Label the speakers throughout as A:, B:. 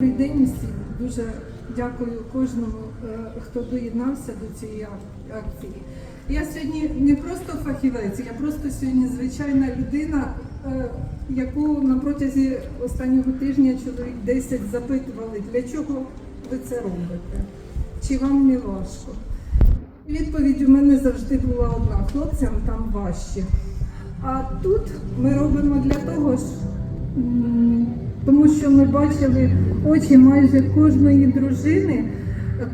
A: Добрий день усім. Дуже дякую кожному, е, хто доєднався до цієї акції. Я сьогодні не просто фахівець, я просто сьогодні звичайна людина, е, яку на протязі останнього тижня чоловік 10 запитували, для чого ви це робите? Чи вам не важко? Відповідь у мене завжди була одна: хлопцям там важче. А тут ми робимо для того м, тому що ми бачили очі майже кожної дружини,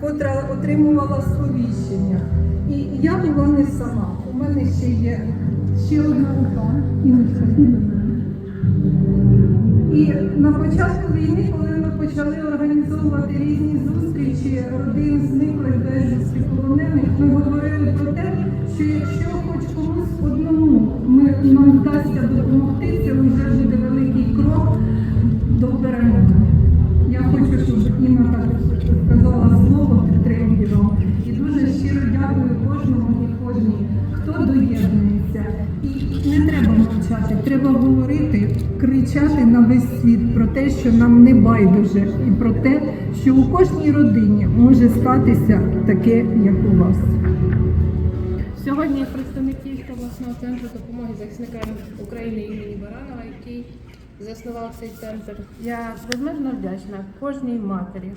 A: котра отримувала сповіщення. І я була не сама. У мене ще є ще одна рука. І на початку війни, коли ми почали організовувати різні зустрічі родин зниклих безвісти полонених, ми говорили про те, що якщо хоч комусь одному ми нам вдасться допомогти, це вже буде великий крок до перемоги. Я хочу, щоб Інна так сказала слово підтримки вам. І дуже щиро дякую кожному і кожній, хто доєднується. І не треба треба говорити, кричати на весь світ про те, що нам не байдуже, і про те, що у кожній родині може статися таке, як у вас.
B: Сьогодні представник Київського обласного центру допомоги захисникам України імені Баранова, який заснував цей центр. Я безмежно вдячна кожній матері,